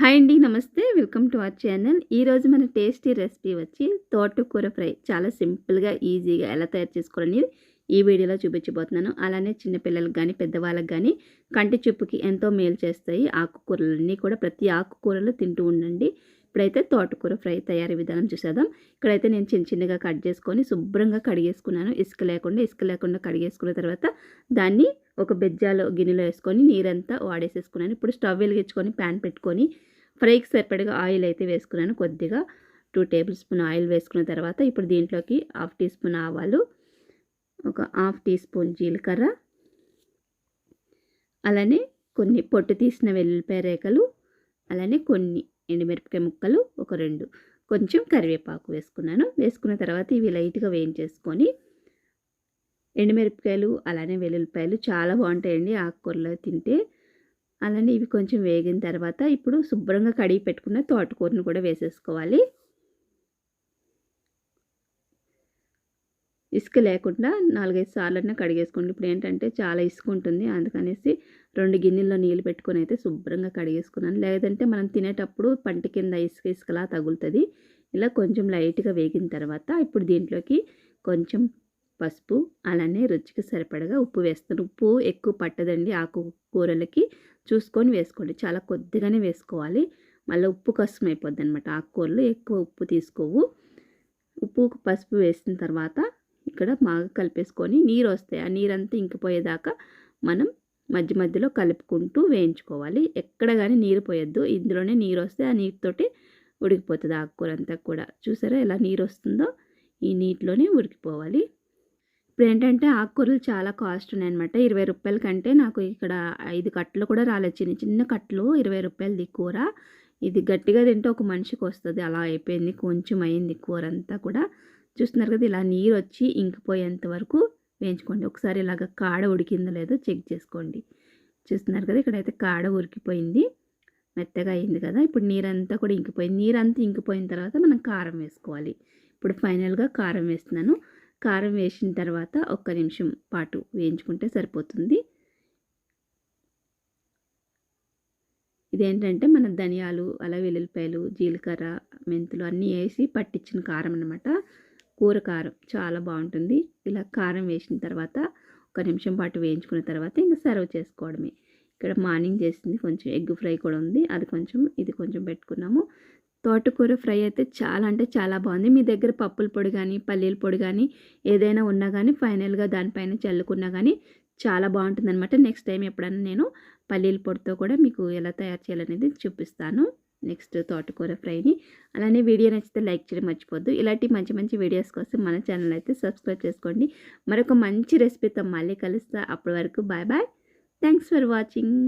Hi అండి నమస్తే. Welcome to our channel. ఈరోజు మన టేస్టీ రెసిపీ వచ్చి తోటకూర ఫ్రై. చాలా సింపుల్గా ఈజీగా ఎలా తయారు చేసుకోవాలని ఈ వీడియోలో చూపించబోతున్నాను. అలానే చిన్నపిల్లలకు కానీ పెద్దవాళ్ళకి కానీ కంటి చూపుకి ఎంతో మేలు చేస్తాయి ఆకుకూరలన్నీ కూడా. ప్రతి ఆకుకూరలు తింటూ ఉండండి. ఇప్పుడైతే తోటకూర ఫ్రై తయారీ విధానం చూసేద్దాం. ఇక్కడైతే నేను చిన్న చిన్నగా కట్ చేసుకొని శుభ్రంగా కడిగేసుకున్నాను. ఇసుక లేకుండా ఇసుక లేకుండా కడిగేసుకున్న తర్వాత దాన్ని ఒక బెజ్జాలో గిన్నెలో వేసుకొని నీరంతా వాడేసేసుకున్నాను. ఇప్పుడు స్టవ్ వెలిగించుకొని ప్యాన్ పెట్టుకొని ఫ్రైకి సరిపడగా ఆయిల్ అయితే వేసుకున్నాను. కొద్దిగా టూ టేబుల్ స్పూన్ ఆయిల్ వేసుకున్న తర్వాత ఇప్పుడు దీంట్లోకి హాఫ్ టీ స్పూన్ ఆవాలు ఒక హాఫ్ టీ స్పూన్ జీలకర్ర అలానే కొన్ని పొట్టు తీసిన వెల్లుల్లిపాయ రేఖలు అలానే కొన్ని ఎండుమిరపకాయ ముక్కలు ఒక రెండు. కొంచెం కరివేపాకు వేసుకున్నాను. వేసుకున్న తర్వాత ఇవి లైట్గా వేయించేసుకొని ఎండుమిరపకాయలు అలానే వెల్లుల్లిపాయలు చాలా బాగుంటాయండి ఆకుకూరలో తింటే. అలానే ఇవి కొంచెం వేగిన తర్వాత ఇప్పుడు శుభ్రంగా కడిగి పెట్టుకున్న తోటకూరను కూడా వేసేసుకోవాలి. ఇసుక లేకుండా నాలుగైదు సార్లన్నా కడిగేసుకోండి. ఇప్పుడు ఏంటంటే చాలా ఇసుక ఉంటుంది. అందుకనేసి రెండు గిన్నెల్లో నీళ్ళు పెట్టుకొని అయితే శుభ్రంగా కడిగేసుకున్నాను. లేదంటే మనం తినేటప్పుడు పంట కింద ఇసుక ఇసుకలా తగులుతుంది. ఇలా కొంచెం లైట్గా వేగిన తర్వాత ఇప్పుడు దీంట్లోకి కొంచెం పసుపు అలానే రుచికి సరిపడగా ఉప్పు వేస్తాను. ఉప్పు ఎక్కువ పట్టదండి ఆకు కూరలకి. చూసుకొని వేసుకోండి. చాలా కొద్దిగానే వేసుకోవాలి. మళ్ళీ ఉప్పు కష్టం అయిపోద్ది అనమాట ఆకుకూరలు ఎక్కువ ఉప్పు తీసుకోవు. ఉప్పు పసుపు వేసిన తర్వాత ఇక్కడ బాగా కలిపేసుకొని నీరు వస్తాయి ఆ నీరంతా ఇంకిపోయేదాకా మనం మధ్య మధ్యలో కలుపుకుంటూ వేయించుకోవాలి. ఎక్కడ కానీ నీరు పోయొద్దు. ఇందులోనే నీరు వస్తే ఆ నీటితోటి ఉడికిపోతుంది ఆకుకూర అంతా కూడా. చూసారా ఎలా నీరు వస్తుందో? ఈ నీటిలోనే ఉడికిపోవాలి. ఇప్పుడు ఏంటంటే ఆకుకూరలు చాలా కాస్ట్ ఉన్నాయన్నమాట. ఇరవై రూపాయల కంటే నాకు ఇక్కడ ఐదు కట్టలు కూడా రాలేదు. చిన్న చిన్న కట్టలు ఇరవై రూపాయలది కూర. ఇది గట్టిగా తింటే ఒక మనిషికి వస్తుంది. అలా అయిపోయింది. కొంచెం అయింది కూర అంతా కూడా. చూస్తున్నారు కదా ఇలా నీరు వచ్చి ఇంకిపోయేంత వరకు వేయించుకోండి. ఒకసారి ఇలాగ కాడ ఉడికిందో లేదో చెక్ చేసుకోండి. చూస్తున్నారు కదా ఇక్కడైతే కాడ ఉడికిపోయింది. మెత్తగా అయింది కదా. ఇప్పుడు నీరంతా కూడా ఇంకిపోయింది. నీరంతా ఇంకిపోయిన తర్వాత మనం కారం వేసుకోవాలి. ఇప్పుడు ఫైనల్గా కారం వేస్తున్నాను. కారం వేసిన తర్వాత ఒక్క నిమిషం పాటు వేయించుకుంటే సరిపోతుంది. ఇదేంటంటే మన ధనియాలు అలా వెల్లుల్లిపాయలు జీలకర్ర మెంతులు అన్నీ వేసి పట్టించిన కారం అనమాట కూర కారం చాలా బాగుంటుంది. ఇలా కారం వేసిన తర్వాత ఒక నిమిషం పాటు వేయించుకున్న తర్వాత ఇంకా సర్వ్ చేసుకోవడమే. ఇక్కడ మార్నింగ్ చేసింది కొంచెం ఎగ్ ఫ్రై కూడా ఉంది. అది కొంచెం ఇది కొంచెం పెట్టుకున్నాము. తోటకూర ఫ్రై అయితే చాలా అంటే చాలా బాగుంది. మీ దగ్గర పప్పుల పొడి కానీ పల్లీల పొడి కానీ ఏదైనా ఉన్నా కానీ ఫైనల్గా దానిపైన చల్లుకున్నా కానీ చాలా బాగుంటుంది అనమాట నెక్స్ట్ టైం ఎప్పుడైనా నేను పల్లీల పొడితో కూడా మీకు ఎలా తయారు చేయాలనేది చూపిస్తాను. నెక్స్ట్ తోటకూర ఫ్రైని. అలానే వీడియో నచ్చితే లైక్ చేయడం మర్చిపోద్దు ఇలాంటి మంచి మంచి వీడియోస్ కోసం మన ఛానల్ అయితే సబ్స్క్రైబ్ చేసుకోండి. మరొక మంచి రెసిపీతో మళ్ళీ కలుస్తా. అప్పటి వరకు bye bye. Thanks for watching.